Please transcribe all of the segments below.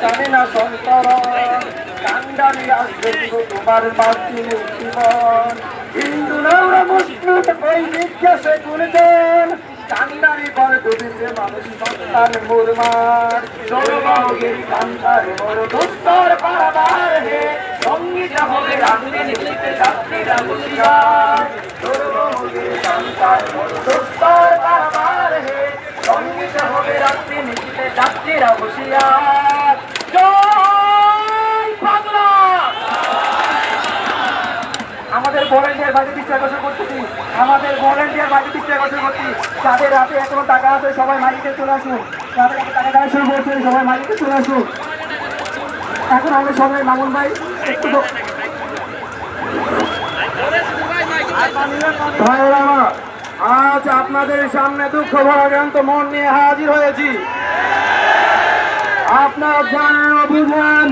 জানে না সন্তরণ কান্ডারি আসবে তোমার মুক্তিমন হিন্দু নামরা মুসলিম ওই জিজ্ঞাসে গুণজন কান্ডারি পারাবার হে, সংগীত হবে রাত্রি আমাদের ভলেন্টিয়ার বাজে দৃষ্টি আকর্ষণ করতেছি। আমাদের ভলেন্টিয়ার বাজে দৃষ্টি আকর্ষণ করছি যাদের হাতে এখনও টাকা আছে, সবাই মালিকে চলে আসুন। হাতে টাকা দেওয়া শুরু করছে, সবাই মালিকে চলে আসুন। এখন আমরা সবাই মামুন ভাই, একটু আজ আপনাদের সামনে দুঃখ ভরাক্রান্ত মন নিয়ে হাজির হয়েছি। আপনারা জানেন ও বুঝেন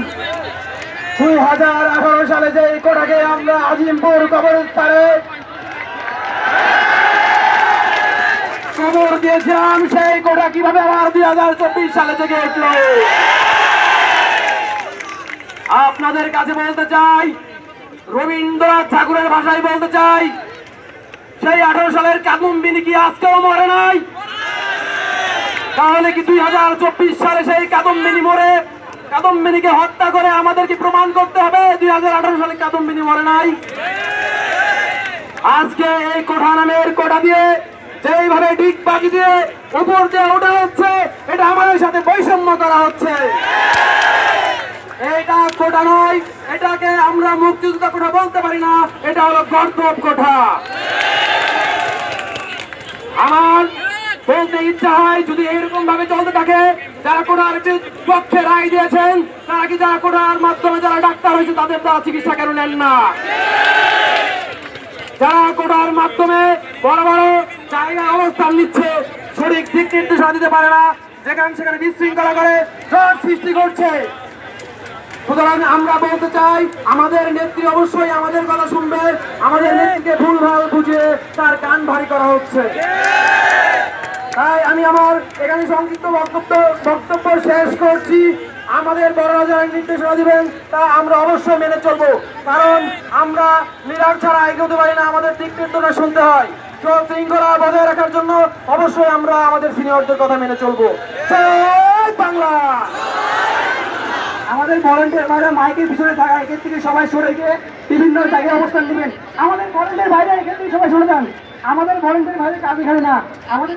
দুই হাজার আঠারো সালে যে কোটাকে আমরা আজিমপুর কবরস্থানে কবর দিয়েছিলাম, সেই কোটা কীভাবে আবার দুই হাজার চব্বিশ সালে থেকে আপনাদের কাছে বলতে চাই রবীন্দ্রনাথ ঠাকুরের ভাষায় বলতে চাই, সেই আঠারো সালের কাদম্বিনী কি আজকেও মরে নাই? তাহলে কি দুই হাজার চব্বিশ সালে সেই কাদম্বিনী মরে? কাদম্বিনীকে হত্যা করে আমাদের কি প্রমাণ করতে হবে? দুই হাজার আঠারো সালে কাদম্বিনী মরে নাই। আজকে এই কোঠা নামের কোঠা দিয়ে যেইভাবে ডিগ বাকি দিয়ে উপর দিয়ে ওঠা হচ্ছে, এটা আমাদের সাথে বৈষম্য করা হচ্ছে। এটা কোঠা নয়, এটাকে আমরা মুক্তিযুদ্ধ কোঠা বলতে পারি না, এটা হলো গর্দব কোঠা। আমার বলতে ইচ্ছা হয়, যদি এরকম ভাবে চলতে থাকে, যারা কোটার পক্ষে রায় দিয়েছেন, তারা কি যারা কোটার মাধ্যমে যারা ডাক্তার হয়েছে, তাদের দ্বারা চিকিৎসা কেন নেন না? যারা কোটার মাধ্যমে বড় বড় জায়গায় অবস্থান নিচ্ছে, সঠিক দিক নির্দেশনা দিতে পারে না, যেখানে সেখানে বিশৃঙ্খলা করে জট সৃষ্টি করছে। সুতরাং আমরা বলতে চাই আমাদের নেত্রী অবশ্যই আমাদের কথা শুনবে আমাদের নেত্রীকে ভুল ভালো বুঝে তার কান ভারী করা হচ্ছে। তাই আমি আমার এখানে সংক্ষিপ্ত বক্তব্য বক্তব্য শেষ করছি। আমাদের বড়রা যারা নির্দেশনা দিবেন তা আমরা অবশ্যই মেনে চলবো। কারণ আমরা নিরাশ ছাড়া এগোতে পারি না আমাদের দিক নির্দেশনা শুনতে হয়। শৃঙ্খলা বজায় রাখার জন্য অবশ্যই আমরা আমাদের সিনিয়রদের কথা মেনে চলবো। বাংলা! আমাদের ভলেন্টিয়ার বাইরে মাইকের পিছনে থাকা, এখান থেকে সবাই সরে গিয়ে বিভিন্ন জায়গায় অবস্থান নেবেন। আমাদের ভলেন্টিয়ার বাইরে এখান থেকে সবাই সরে যান। আমাদের ভলেন্টিয়ার বাইরে কাজ এখানে না। আমাদের